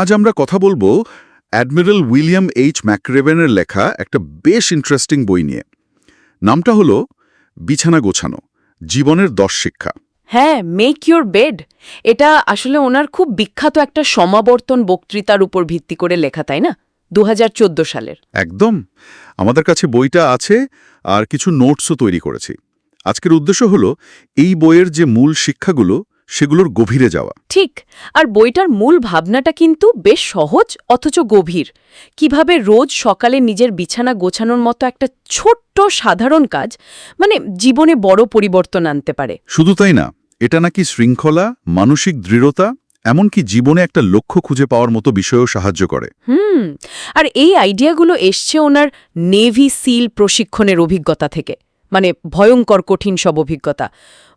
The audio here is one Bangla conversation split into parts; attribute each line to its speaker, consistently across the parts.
Speaker 1: আজ আমরা কথা বলব অ্যাডমিরাল উইলিয়াম এইচ ম্যাকরেভেনের লেখা একটা বেশ ইন্টারেস্টিং বই নিয়ে। নামটা হলো বিছানা গোছানো জীবনের দশ শিক্ষা।
Speaker 2: হ্যাঁ মেক ইউর বেড এটা আসলে ওনার খুব বিখ্যাত একটা সমাবর্তন বক্তৃতার উপর ভিত্তি করে লেখা তাই না? দু হাজার চোদ্দ সালের।
Speaker 1: একদম। আমাদের কাছে বইটা আছে আর কিছু নোটসও তৈরি করেছি। আজকের উদ্দেশ্য হলো এই বইয়ের যে মূল শিক্ষাগুলো সেগুলোর গভীরে যাওয়া।
Speaker 2: ঠিক আর বইটার মূল ভাবনাটা কিন্তু বেশ সহজ অথচ গভীর। কীভাবে রোজ সকালে নিজের বিছানা গোছানোর মতো একটা ছোট্ট সাধারণ কাজ মানে জীবনে বড় পরিবর্তন আনতে পারে।
Speaker 1: শুধু তাই না এটা নাকি শৃঙ্খলা মানসিক দৃঢ়তা এমনকি জীবনে একটা লক্ষ্য খুঁজে পাওয়ার মতো বিষয়েও সাহায্য করে।
Speaker 2: হুম আর এই আইডিয়াগুলো এসছে ওনার নেভি সিল প্রশিক্ষণের অভিজ্ঞতা থেকে। মানে ভয়ঙ্কর কঠিন সব অভিজ্ঞতা।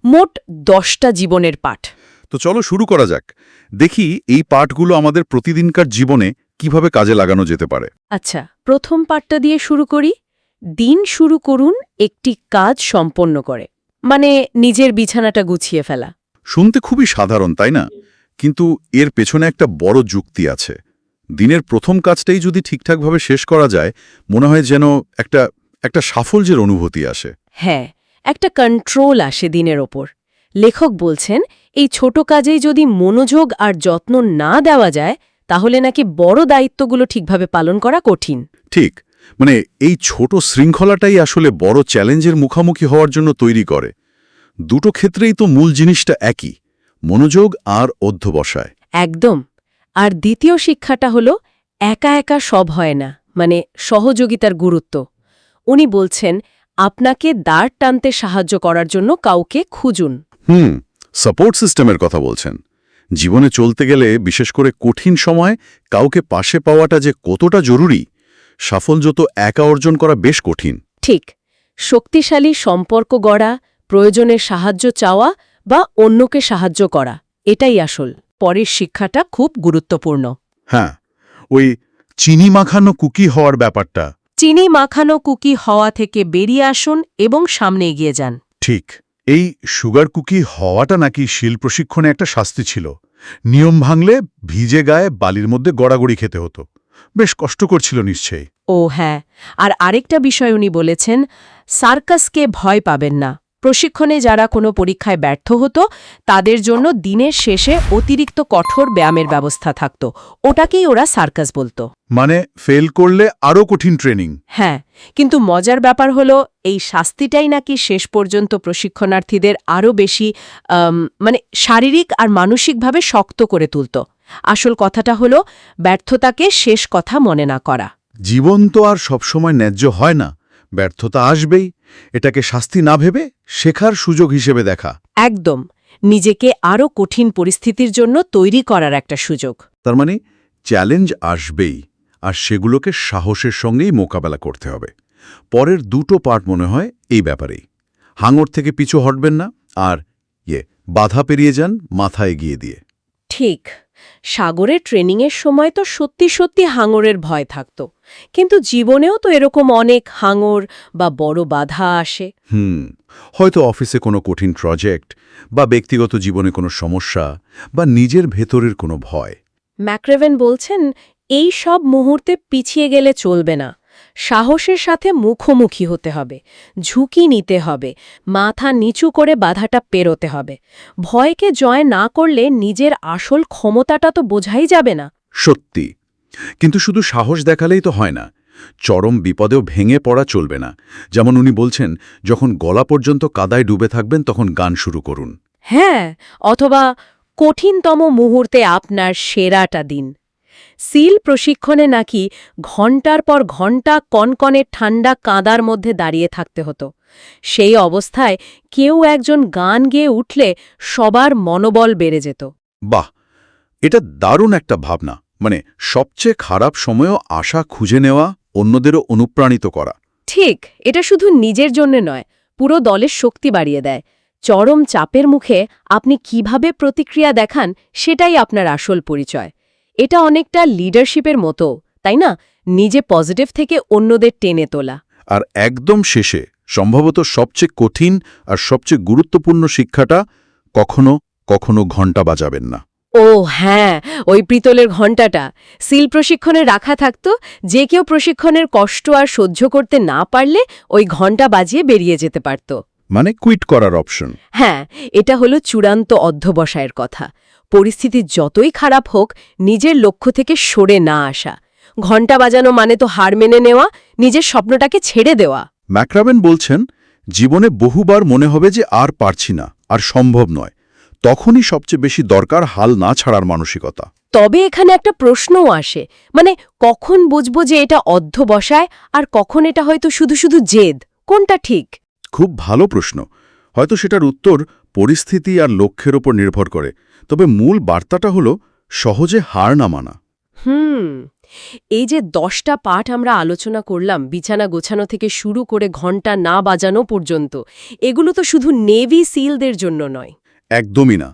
Speaker 2: মোট দশটা জীবনের পাঠ।
Speaker 1: তো চলো শুরু করা যাক। দেখি এই পাঠগুলো আমাদের প্রতিদিনকার জীবনে কীভাবে কাজে লাগানো যেতে পারে।
Speaker 2: আচ্ছা প্রথম পাঠটা দিয়ে শুরু করি। দিন শুরু করুন একটি কাজ সম্পন্ন করে। মানে নিজের বিছানাটা গুছিয়ে ফেলা।
Speaker 1: শুনতে খুবই সাধারণ তাই না? কিন্তু এর পেছনে একটা বড় যুক্তি আছে। দিনের প্রথম কাজটাই যদি ঠিকঠাকভাবে শেষ করা যায় মনে হয় যেন একটা একটা সাফল্যের অনুভূতি আসে।
Speaker 2: হ্যাঁ একটা কন্ট্রোল আসে দিনের ওপর। লেখক বলছেন এই ছোট কাজেই যদি মনোযোগ আর যত্ন না দেওয়া যায় তাহলে নাকি বড় দায়িত্বগুলো ঠিকভাবে পালন করা কঠিন।
Speaker 1: ঠিক মানে এই ছোট শৃঙ্খলাটাই আসলে বড় চ্যালেঞ্জের মুখোমুখি হওয়ার জন্য তৈরি করে। দুটো ক্ষেত্রেই তো মূল জিনিসটা একই মনোযোগ আর অধ্যবসায়।
Speaker 2: একদম আর দ্বিতীয় শিক্ষাটা হলো একা একা সব হয় না মানে সহযোগিতার গুরুত্ব। উনি বলছেন আপনাকে দাঁড় টানতে সাহায্য করার জন্য কাউকে খুঁজুন।
Speaker 1: হুম সাপোর্ট সিস্টেমের কথা বলছেন। জীবনে চলতে গেলে বিশেষ করে কঠিন সময় কাউকে পাশে পাওয়াটা যে কতটা জরুরি সাফল্য তো একা অর্জন করা বেশ কঠিন।
Speaker 2: ঠিক শক্তিশালী সম্পর্ক গড়া প্রয়োজনে সাহায্য চাওয়া বা অন্যকে সাহায্য করা এটাই আসল। পরের শিক্ষাটা খুব গুরুত্বপূর্ণ।
Speaker 1: হ্যাঁ ওই চিনি মাখানো কুকি হওয়ার ব্যাপারটা
Speaker 2: চিনি মাখানো কুকি হওয়া থেকে বেরিয়ে আসুন এবং সামনে এগিয়ে যান।
Speaker 1: ঠিক এই সুগার কুকি হওয়াটা নাকি শিল প্রশিক্ষণে একটা শাস্তি ছিল। নিয়ম ভাঙলে ভিজে গায়ে বালির মধ্যে গড়াগড়ি খেতে হতো। বেশ কষ্ট করছিল নিশ্চয়ই।
Speaker 2: ও হ্যাঁ আর আরেকটা বিষয় উনি বলেছেন সার্কাসকে ভয় পাবেন না। প্রশিক্ষণে যারা কোনো পরীক্ষায় ব্যর্থ হতো তাদের জন্য দিনের শেষে অতিরিক্ত কঠোর ব্যায়ামের ব্যবস্থা থাকত। ওটাকেই ওরা সার্কাস বলতো।
Speaker 1: মানে ফেল করলে আরও কঠিন ট্রেনিং।
Speaker 2: হ্যাঁ কিন্তু মজার ব্যাপার হলো এই শাস্তিটাই নাকি শেষ পর্যন্ত প্রশিক্ষণার্থীদের আরও বেশি মানে শারীরিক আর মানসিকভাবে শক্ত করে তুলত। আসল কথাটা হলো ব্যর্থতাকে শেষ কথা মনে না করা।
Speaker 1: জীবন তো আর সবসময় ন্যায্য হয় না। ব্যর্থতা আসবেই এটাকে শাস্তি না ভেবে শেখার সুযোগ হিসেবে দেখা।
Speaker 2: একদম নিজেকে আরও কঠিন পরিস্থিতির জন্য তৈরি করার একটা সুযোগ।
Speaker 1: তার মানে চ্যালেঞ্জ আসবেই আর সেগুলোকে সাহসের সঙ্গেই মোকাবেলা করতে হবে। পরের দুটো পার্ট মনে হয় এই ব্যাপারেই। হাঙর থেকে পিছু হটবেন না আর ইয়ে বাধা পেরিয়ে যান মাথা এগিয়ে দিয়ে।
Speaker 2: ঠিক সাগরে ট্রেনিংয়ের সময় তো সত্যি সত্যি হাঙরের ভয় থাকত। কিন্তু জীবনেও তো এরকম অনেক হাঙর বা বড় বাধা আসে।
Speaker 1: হুম হয়তো অফিসে কোনো কঠিন প্রজেক্ট বা ব্যক্তিগত জীবনে কোনো সমস্যা বা নিজের ভেতরের কোনো ভয়।
Speaker 2: ম্যাক্রেভেন বলছেন এই সব মুহূর্তে পিছিয়ে গেলে চলবে না। সাহসের সাথে মুখোমুখি হতে হবে ঝুঁকি নিতে হবে মাথা নিচু করে বাধাটা পেরোতে হবে। ভয়কে জয় না করলে নিজের আসল ক্ষমতাটা তো বোঝাই যাবে না।
Speaker 1: সত্যি কিন্তু শুধু সাহস দেখালেই তো হয় না। চরম বিপদেও ভেঙে পড়া চলবে না। যেমন উনি বলছেন যখন গলা পর্যন্ত কাদায় ডুবে থাকবেন তখন গান শুরু করুন।
Speaker 2: হ্যাঁ অথবা কঠিনতম মুহূর্তে আপনার সেরাটা দিন। সিল প্রশিক্ষণে নাকি ঘণ্টার পর ঘণ্টা কনকনে ঠান্ডা কাঁদার মধ্যে দাঁড়িয়ে থাকতে হতো। সেই অবস্থায় কেউ একজন গান গেয়ে উঠলে সবার মনোবল বেড়ে যেত।
Speaker 1: বাহ! এটা দারুণ একটা ভাবনা। মানে সবচেয়ে খারাপ সময়েও আশা খুঁজে নেওয়া অন্যদেরও অনুপ্রাণিত করা।
Speaker 2: ঠিক এটা শুধু নিজের জন্য নয় পুরো দলের শক্তি বাড়িয়ে দেয়। চরম চাপের মুখে আপনি কীভাবে প্রতিক্রিয়া দেখান সেটাই আপনার আসল পরিচয়। এটা অনেকটা লিডারশিপের মতো তাই না? নিজে পজিটিভ থেকে অন্যদের টেনে তোলা।
Speaker 1: আর একদম শেষে সম্ভবত সবচেয়ে কঠিন আর সবচেয়ে গুরুত্বপূর্ণ শিক্ষাটা কখনো কখনো ঘণ্টা বাজাবেন না।
Speaker 2: ও হ্যাঁ ওই পিতলের ঘণ্টাটা। সিল প্রশিক্ষণে রাখা থাকতো যে কেউ প্রশিক্ষণের কষ্ট আর সহ্য করতে না পারলে ওই ঘণ্টা বাজিয়ে বেরিয়ে যেতে পারত।
Speaker 1: মানে কুইট করার অপশন
Speaker 2: হ্যাঁ এটা হলো চূড়ান্ত অধ্যবসায়ের কথা। পরিস্থিতি যতই খারাপ হোক নিজের লক্ষ্য থেকে সরে না আসা। ঘণ্টা বাজানো মানে তো হার মেনে নেওয়া নিজের স্বপ্নটাকে ছেড়ে দেওয়া।
Speaker 1: ম্যাক্রাবেন বলছেন জীবনে বহুবার মনে হবে যে আর পারছি না আর সম্ভব নয়। তখনই সবচেয়ে বেশি দরকার হাল না ছাড়ার মানসিকতা।
Speaker 2: তবে এখানে একটা প্রশ্নও আসে। মানে কখন বুঝব যে এটা অধ্যবসায় আর কখন এটা হয়তো শুধু শুধু জেদ? কোনটা ঠিক?
Speaker 1: খুব ভালো প্রশ্ন। হয়তো সেটার উত্তর পরিস্থিতি আর লক্ষ্যের ওপর নির্ভর করে। তবে মূল বার্তাটা হলো সহজে হার না মানা।
Speaker 2: হুম। এই যে দশটা পাঠ আমরা আলোচনা করলাম বিছানা গোছানো থেকে শুরু করে ঘণ্টা না বাজানো পর্যন্ত এগুলো তো শুধু নেভি সিলদের জন্য নয়।
Speaker 1: একদমই না।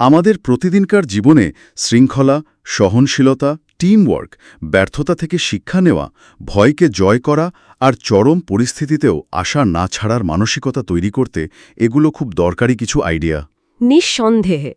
Speaker 1: আমাদের প্রতিদিনকার জীবনে শৃঙ্খলা, সহনশীলতা টিমওয়ার্ক ব্যর্থতা থেকে শিক্ষা নেওয়া, ভয়কে জয় করা আর চরম পরিস্থিতিতেও আশা না ছাড়ার মানসিকতা তৈরি করতে এগুলো খুব দরকারি কিছু আইডিয়া।
Speaker 2: নিঃসন্দেহে,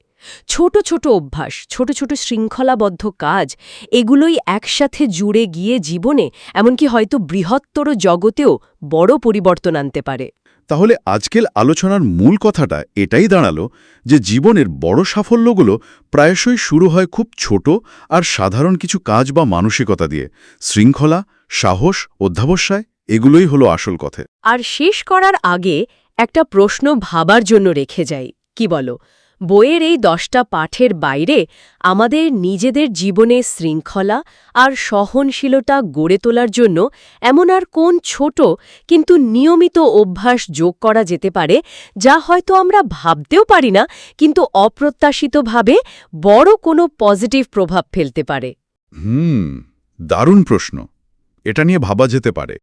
Speaker 2: ছোট ছোট অভ্যাস, ছোট ছোট শৃঙ্খলাবদ্ধ কাজ, এগুলোই একসাথে জুড়ে গিয়ে জীবনে, এমনকি হয়তো বৃহত্তর জগতেও বড় পরিবর্তন আনতে পারে।
Speaker 1: তাহলে আজকের আলোচনার মূল কথাটা এটাই দাঁড়াল যে জীবনের বড় সাফল্যগুলো প্রায়শই শুরু হয় খুব ছোট আর সাধারণ কিছু কাজ বা মানসিকতা দিয়ে। শৃঙ্খলা, সাহস, অধ্যাবসায়, এগুলোই হলো আসল কথা।
Speaker 2: আর শেষ করার আগে একটা প্রশ্ন ভাবার জন্য রেখে যাই, কি বলো? বইয়ের এই দশটা পাঠের বাইরে আমাদের নিজেদের জীবনে শৃঙ্খলা আর সহনশীলতা গড়ে তোলার জন্য এমন আর কোন ছোট কিন্তু নিয়মিত অভ্যাস যোগ করা যেতে পারে, যা হয়তো আমরা ভাবতেও পারি না, কিন্তু অপ্রত্যাশিতভাবে বড় কোনো পজিটিভ প্রভাব ফেলতে পারে।
Speaker 1: হুম, দারুণ প্রশ্ন। এটা নিয়ে ভাবা যেতে পারে।